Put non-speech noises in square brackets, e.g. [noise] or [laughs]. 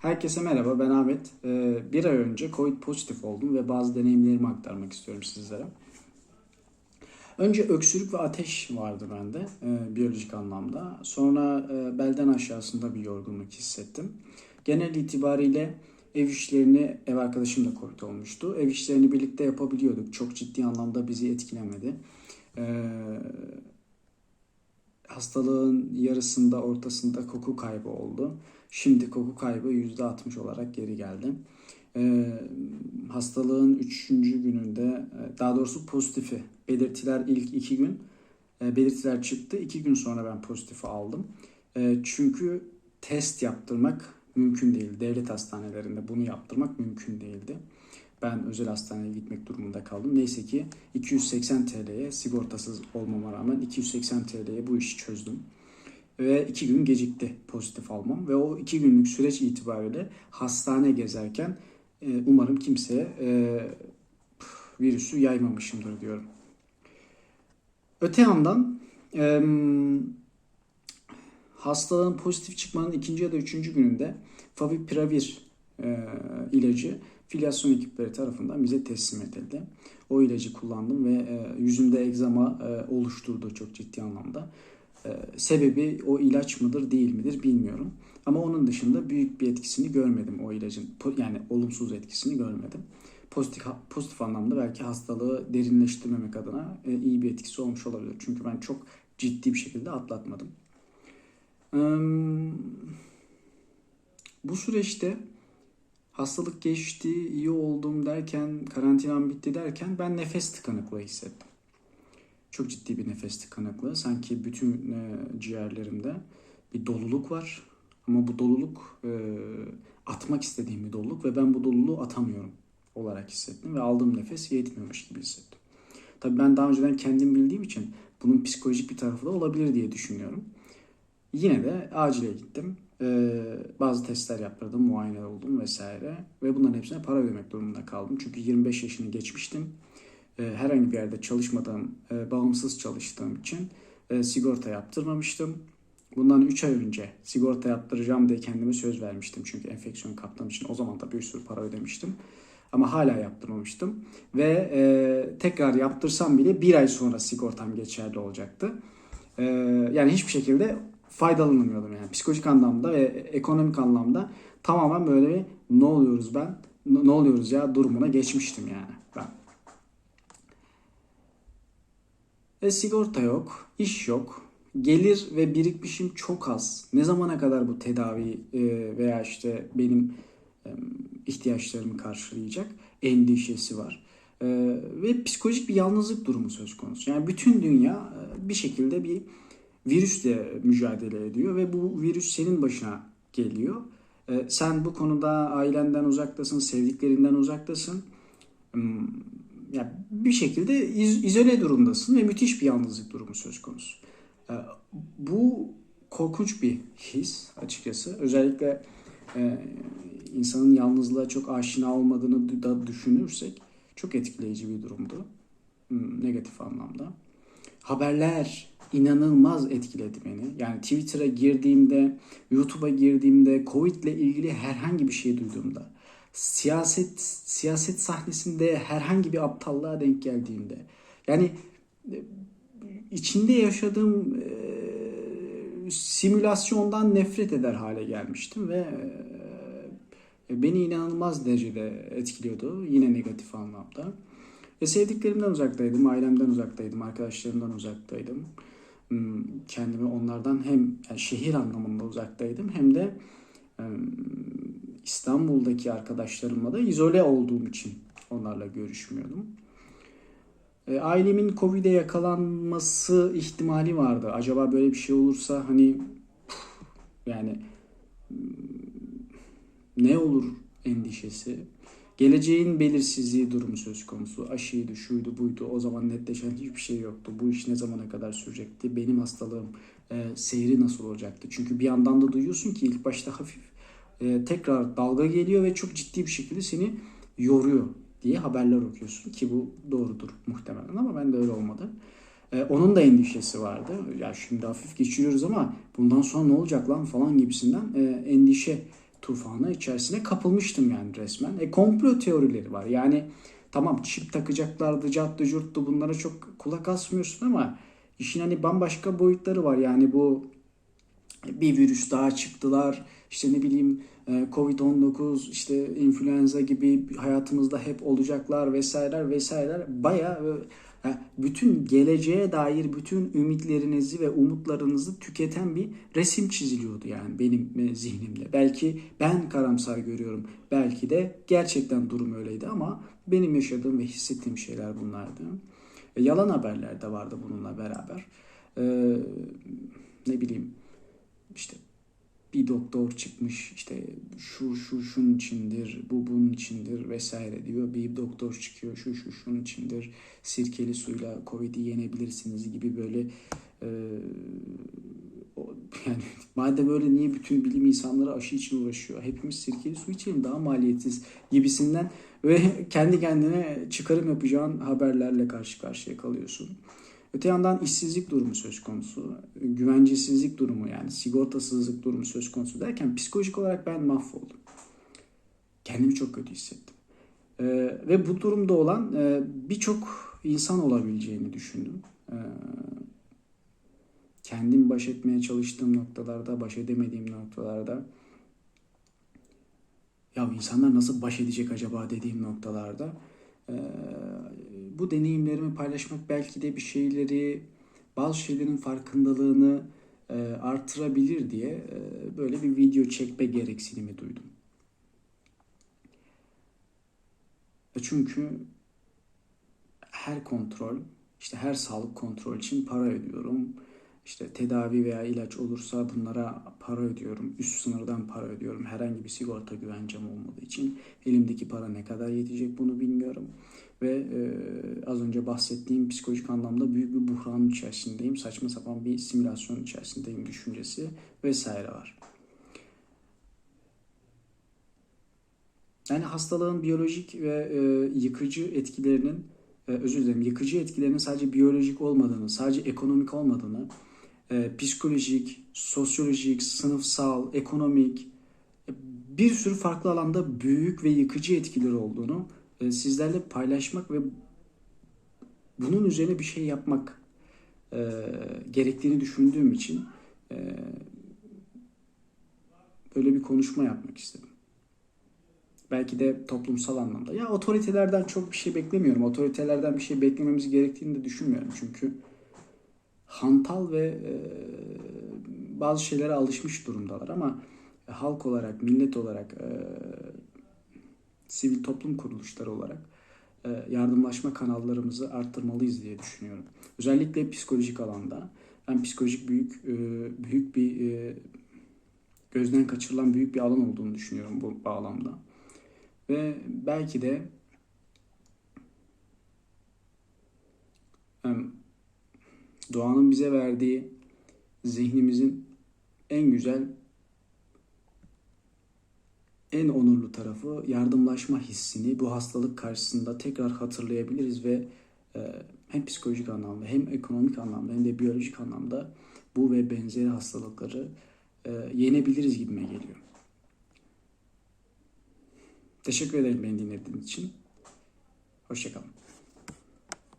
Herkese merhaba, ben Ahmet. Ee, bir ay önce COVID pozitif oldum ve bazı deneyimlerimi aktarmak istiyorum sizlere. Önce öksürük ve ateş vardı bende e, biyolojik anlamda. Sonra e, belden aşağısında bir yorgunluk hissettim. Genel itibariyle ev işlerini, ev arkadaşım da COVID olmuştu. Ev işlerini birlikte yapabiliyorduk. Çok ciddi anlamda bizi etkilemedi. Ee, hastalığın yarısında ortasında koku kaybı oldu. Şimdi koku kaybı %60 olarak geri geldi. Ee, hastalığın 3. gününde daha doğrusu pozitifi belirtiler ilk 2 gün e, belirtiler çıktı. 2 gün sonra ben pozitifi aldım. E, çünkü test yaptırmak mümkün değil. Devlet hastanelerinde bunu yaptırmak mümkün değildi. Ben özel hastaneye gitmek durumunda kaldım. Neyse ki 280 TL'ye sigortasız olmama rağmen 280 TL'ye bu işi çözdüm. Ve iki gün gecikti pozitif almam. Ve o iki günlük süreç itibariyle hastane gezerken e, umarım kimseye e, virüsü yaymamışımdır diyorum. Öte yandan e, hastalığın pozitif çıkmanın ikinci ya da üçüncü gününde Favipiravir e, ilacı filyasyon ekipleri tarafından bize teslim edildi. O ilacı kullandım ve e, yüzümde egzama e, oluşturdu çok ciddi anlamda. E, sebebi o ilaç mıdır değil midir bilmiyorum. Ama onun dışında büyük bir etkisini görmedim o ilacın. Yani olumsuz etkisini görmedim. Pozitif, pozitif anlamda belki hastalığı derinleştirmemek adına e, iyi bir etkisi olmuş olabilir. Çünkü ben çok ciddi bir şekilde atlatmadım. Bu süreçte hastalık geçti, iyi oldum derken, karantinam bitti derken ben nefes tıkanıklığı hissettim. Çok ciddi bir nefes tıkanıklığı. Sanki bütün e, ciğerlerimde bir doluluk var. Ama bu doluluk e, atmak istediğim bir doluluk ve ben bu doluluğu atamıyorum olarak hissettim ve aldığım nefes yetmiyormuş gibi hissettim. Tabii ben daha önceden kendim bildiğim için bunun psikolojik bir tarafı da olabilir diye düşünüyorum. Yine de acile gittim. Ee, bazı testler yaptırdım, muayene oldum vesaire. Ve bunların hepsine para ödemek durumunda kaldım. Çünkü 25 yaşını geçmiştim. Ee, herhangi bir yerde çalışmadığım, e, bağımsız çalıştığım için e, sigorta yaptırmamıştım. Bundan 3 ay önce sigorta yaptıracağım diye kendime söz vermiştim. Çünkü enfeksiyon kaptığım için o zaman da bir sürü para ödemiştim. Ama hala yaptırmamıştım. Ve e, tekrar yaptırsam bile bir ay sonra sigortam geçerli olacaktı. E, yani hiçbir şekilde faydalanamıyordum yani. Psikolojik anlamda ve ekonomik anlamda tamamen böyle bir ne oluyoruz ben, ne oluyoruz ya durumuna geçmiştim yani ben. E, sigorta yok, iş yok, gelir ve birikmişim çok az. Ne zamana kadar bu tedavi e, veya işte benim e, ihtiyaçlarımı karşılayacak endişesi var. E, ve psikolojik bir yalnızlık durumu söz konusu. Yani bütün dünya bir şekilde bir virüsle mücadele ediyor ve bu virüs senin başına geliyor. Sen bu konuda ailenden uzaktasın, sevdiklerinden uzaktasın. Hmm, ya bir şekilde iz, izole durumdasın ve müthiş bir yalnızlık durumu söz konusu. Bu korkunç bir his açıkçası. Özellikle e, insanın yalnızlığa çok aşina olmadığını da düşünürsek çok etkileyici bir durumdu. Hmm, negatif anlamda. Haberler inanılmaz etkiledi beni. Yani Twitter'a girdiğimde, YouTube'a girdiğimde, Covid ile ilgili herhangi bir şey duyduğumda, siyaset siyaset sahnesinde herhangi bir aptallığa denk geldiğimde, yani e, içinde yaşadığım e, simülasyondan nefret eder hale gelmiştim ve e, beni inanılmaz derecede etkiliyordu yine negatif anlamda. Ve sevdiklerimden uzaktaydım, ailemden uzaktaydım, arkadaşlarımdan uzaktaydım. Hmm, kendimi onlardan hem yani şehir anlamında uzaktaydım hem de e, İstanbul'daki arkadaşlarımla da izole olduğum için onlarla görüşmüyordum. E, ailemin Covid'e yakalanması ihtimali vardı. Acaba böyle bir şey olursa hani yani ne olur endişesi. Geleceğin belirsizliği durumu söz konusu. Aşıydı, şuydu, buydu. O zaman netleşen hiçbir şey yoktu. Bu iş ne zamana kadar sürecekti? Benim hastalığım e, seyri nasıl olacaktı? Çünkü bir yandan da duyuyorsun ki ilk başta hafif e, tekrar dalga geliyor ve çok ciddi bir şekilde seni yoruyor diye haberler okuyorsun ki bu doğrudur muhtemelen ama ben de öyle olmadı. Ee, onun da endişesi vardı. Ya şimdi hafif geçiriyoruz ama bundan sonra ne olacak lan falan gibisinden e, endişe tufanı içerisine kapılmıştım yani resmen. E komplo teorileri var. Yani tamam çip takacaklardı, carttı, curttu bunlara çok kulak asmıyorsun ama işin hani bambaşka boyutları var. Yani bu bir virüs daha çıktılar. İşte ne bileyim e, Covid-19, işte influenza gibi hayatımızda hep olacaklar vesaireler vesaireler. Bayağı e, bütün geleceğe dair bütün ümitlerinizi ve umutlarınızı tüketen bir resim çiziliyordu yani benim e, zihnimde. Belki ben karamsar görüyorum. Belki de gerçekten durum öyleydi ama benim yaşadığım ve hissettiğim şeyler bunlardı. Yalan haberler de vardı bununla beraber. Ee, ne bileyim işte bir doktor çıkmış işte şu şu şunun içindir, bu bunun içindir vesaire diyor. Bir doktor çıkıyor şu şu şunun içindir, sirkeli suyla Covid'i yenebilirsiniz gibi böyle e, yani madem öyle niye bütün bilim insanları aşı için uğraşıyor? Hepimiz sirkeli su içelim daha maliyetsiz gibisinden ve [laughs] kendi kendine çıkarım yapacağın haberlerle karşı karşıya kalıyorsun. Öte yandan işsizlik durumu söz konusu, güvencesizlik durumu yani sigortasızlık durumu söz konusu derken psikolojik olarak ben mahvoldum. Kendimi çok kötü hissettim. Ee, ve bu durumda olan e, birçok insan olabileceğini düşündüm. Ee, kendim baş etmeye çalıştığım noktalarda, baş edemediğim noktalarda ya insanlar nasıl baş edecek acaba dediğim noktalarda e, bu deneyimlerimi paylaşmak belki de bir şeyleri, bazı şeylerin farkındalığını e, artırabilir diye e, böyle bir video çekme gereksinimi duydum. E Çünkü her kontrol, işte her sağlık kontrol için para ödüyorum. İşte tedavi veya ilaç olursa bunlara para ödüyorum. Üst sınırdan para ödüyorum. Herhangi bir sigorta güvencem olmadığı için elimdeki para ne kadar yetecek bunu bilmiyorum. Ve e, az önce bahsettiğim psikolojik anlamda büyük bir buhranın içerisindeyim. Saçma sapan bir simülasyon içerisindeyim düşüncesi vesaire var. Yani hastalığın biyolojik ve e, yıkıcı etkilerinin, e, özür dilerim, yıkıcı etkilerinin sadece biyolojik olmadığını, sadece ekonomik olmadığını, e, psikolojik, sosyolojik, sınıfsal, ekonomik, e, bir sürü farklı alanda büyük ve yıkıcı etkileri olduğunu e, sizlerle paylaşmak ve bunun üzerine bir şey yapmak e, gerektiğini düşündüğüm için e, böyle bir konuşma yapmak istedim. Belki de toplumsal anlamda. Ya otoritelerden çok bir şey beklemiyorum. Otoritelerden bir şey beklememiz gerektiğini de düşünmüyorum. Çünkü hantal ve e, bazı şeylere alışmış durumdalar ama halk olarak, millet olarak, e, sivil toplum kuruluşları olarak e, yardımlaşma kanallarımızı arttırmalıyız diye düşünüyorum. Özellikle psikolojik alanda. Ben psikolojik büyük e, büyük bir e, gözden kaçırılan büyük bir alan olduğunu düşünüyorum bu bağlamda. Ve belki de doğanın bize verdiği zihnimizin en güzel, en onurlu tarafı yardımlaşma hissini bu hastalık karşısında tekrar hatırlayabiliriz ve e, hem psikolojik anlamda hem ekonomik anlamda hem de biyolojik anlamda bu ve benzeri hastalıkları e, yenebiliriz gibime geliyor. Teşekkür ederim beni dinlediğiniz için. Hoşçakalın.